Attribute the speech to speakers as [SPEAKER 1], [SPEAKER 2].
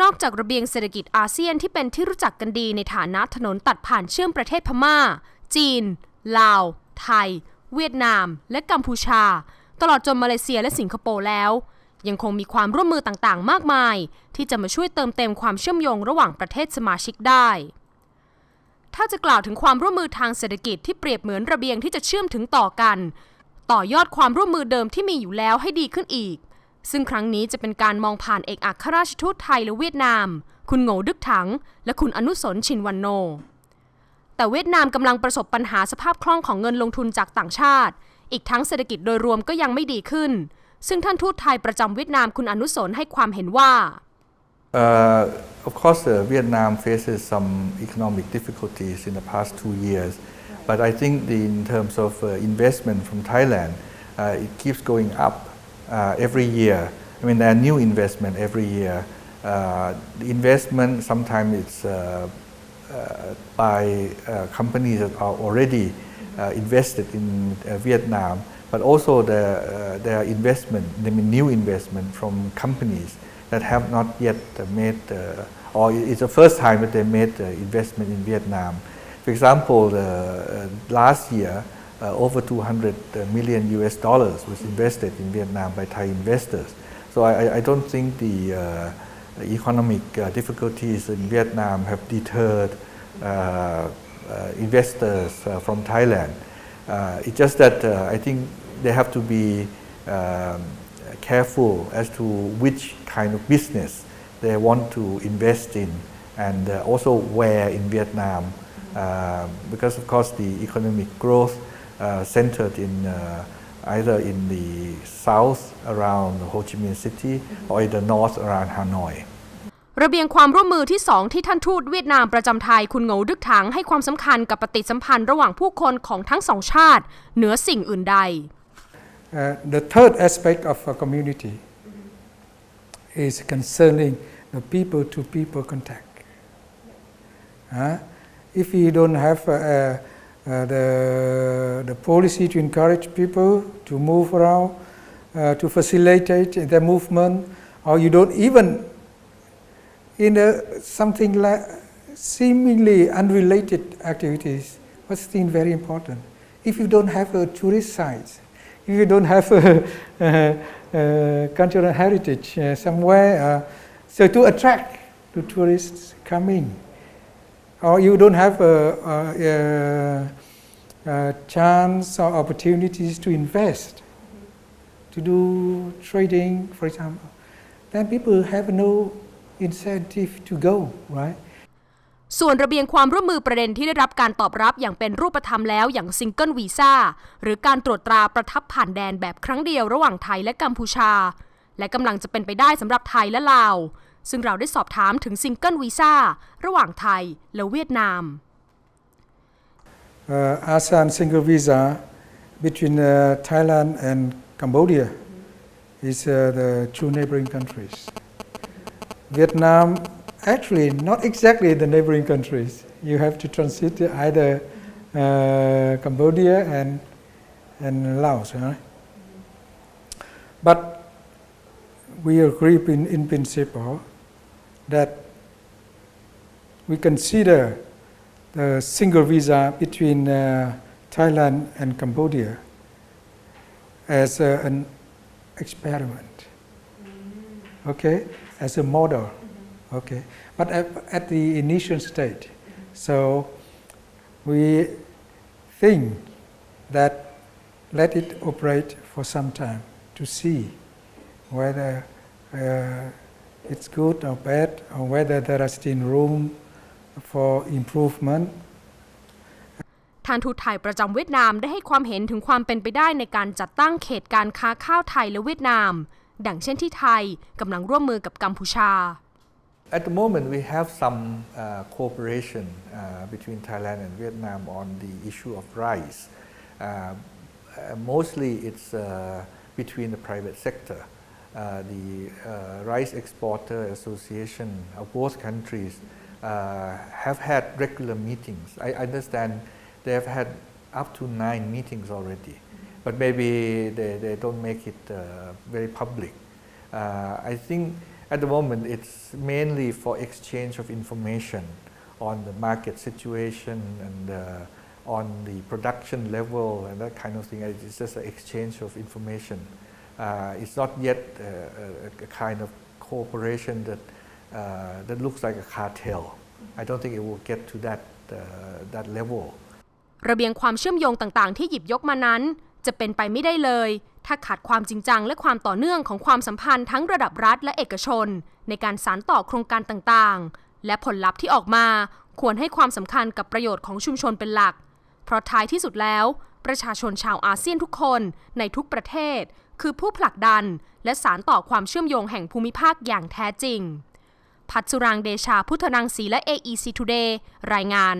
[SPEAKER 1] นอกจากระเบียงเศรษฐกิจอาเซียนที่เป็นที่รู้จักกันดีในฐานะถนนตัดผ่านเชื่อมประเทศพม่า จีน ลาว ไทย เวียดนาม และกัมพูชา ตลอดจนมาเลเซียและสิงคโปร์แล้ว ยังคงมีความร่วมมือต่างๆ มากมาย ที่จะมาช่วยเติมเต็มความเชื่อมโยงระหว่างประเทศสมาชิกได้ ถ้าจะกล่าวถึงความร่วมมือทางเศรษฐกิจที่เปรียบเหมือนระเบียงที่จะเชื่อมถึงต่อกัน ต่อยอดความร่วมมือเดิมที่มีอยู่แล้วให้ดีขึ้นอีก ซึ่งครั้งนี้จะเป็นการมองผ่านเอกอัครราชทูตไทยและเวียดนาม คุณโง่ดึกถัง และคุณอนุสนชินวันโน แต่เวียดนามกำลังประสบปัญหาสภาพคล่องของเงินลงทุนจากต่างชาติ อีกทั้งเศรษฐกิจโดยรวมก็ยังไม่ดีขึ้น ซึ่งท่านทูตไทยประจำเวียดนามคุณอนุสนให้ความเห็นว่า
[SPEAKER 2] Uh, of course, uh, Vietnam faces some economic difficulties in the past two years, but I think the, in terms of uh, investment from Thailand, uh, it keeps going up every year. I mean, there are new investment every year. Uh, the investment sometimes it's uh, uh, by uh, companies that are already uh, invested in uh, Vietnam, but also the, uh, there are investment, I mean, new investment from companies that have not yet uh, made, uh, or it's the first time that they made uh, investment in Vietnam. For example, uh, last year, uh, over 200 million US dollars was invested in Vietnam by Thai investors. So I, I- don't think the uh, economic uh, difficulties in Vietnam have deterred uh, uh, investors uh, from Thailand. It's just that I think they have to be um, careful as to which kind of business they want to invest in and also where in Vietnam because of course the economic growth centered in uh, either in the south around Ho Chi Minh City or in the north around Hanoi.
[SPEAKER 1] ระเบียงความร่วมมือที่ 2 ที่ท่านทูตเวียดนามประจำไทยคุณโง่ดึกถังให้ความสำคัญกับปฏิสัมพันธ์ระหว่างผู้คนของทั้งสองชาติ เหนือสิ่งอื่นใด
[SPEAKER 3] Uh, the third aspect of a community is concerning the people to people contact. Huh? If you don't have uh, uh, the, the policy to encourage people to move around, uh, to facilitate their movement, or you don't even, in a, something like seemingly unrelated activities, what's thing very important? If you don't have a tourist sites, if you don't have a, uh, uh, cultural heritage uh, somewhere, uh, so to attract the tourists coming, or you don't have a, a, a, a chance or opportunities to invest, to do trading, for example, then people have no incentive to go, right?
[SPEAKER 1] ส่วนระเบียงความร่วมมือประเด็นที่ได้รับการตอบรับอย่างเป็นรูปธรรมแล้วอย่างซิงเกิลวีซ่าหรือการตรวจตราประทับผ่านแดนแบบครั้งเดียวระหว่างไทยและกัมพูชา และกำลังจะเป็นไปได้สำหรับไทยและลาว ซึ่งเราได้สอบถามถึงซิงเกิลวีซ่าระหว่างไทยและเวียดนาม
[SPEAKER 3] uh, ASEAN single visa between uh, Thailand and Cambodia is uh, the two neighboring countries. Vietnam, actually, not exactly the neighboring countries. You have to transit to either uh, Cambodia and, and Laos. Right? But we agree in, in principle that we consider the single visa between uh, Thailand and Cambodia as uh, an experiment, okay, as a model, okay, but at, at the initial stage. So we think that let it operate for some time to see whether uh, it's good or bad or whether there is still room for improvement
[SPEAKER 1] ท่านทูตไทยประจำเวียดนามได้ให้ความเห็นถึงความเป็นไปได้ในการจัดตั้งเขตการค้าข้าวไทยและเวียดนาม ดังเช่นที่ไทยกำลังร่วมมือกับกัมพูชา
[SPEAKER 2] At the moment, we have some uh, cooperation uh, between Thailand and Vietnam on the issue of rice. Uh, uh, mostly, it's uh, between the private sector. Uh, the uh, Rice Exporter Association of both countries uh, have had regular meetings. I understand they have had up to nine meetings already, but maybe they, they don't make it uh, very public. Uh, I think At the moment, it's mainly for exchange of information on the market situation and uh, on the production level and that kind of thing. It's just an exchange of information. Uh, it's not yet a, a kind of cooperation that uh, that looks like a cartel. I don't think it will get to that uh, that level.
[SPEAKER 1] ระเบียงความเชื่อมโยงต่างๆ ที่หยิบยกมานั้น จะเป็นไปไม่ได้เลย ถ้าขาดความจริงจังและความต่อเนื่องของความสัมพันธ์ทั้งระดับรัฐและเอกชน ในการสานต่อโครงการต่างๆ และผลลัพธ์ที่ออกมาควรให้ความสำคัญกับประโยชน์ของชุมชนเป็นหลัก เพราะท้ายที่สุดแล้ว ประชาชนชาวอาเซียนทุกคนในทุกประเทศ คือผู้ผลักดันและสารต่อความเชื่อมโยงแห่งภูมิภาคอย่างแท้จริง พัชรังเดชาพุทธนังสีและ AEC Today รายงาน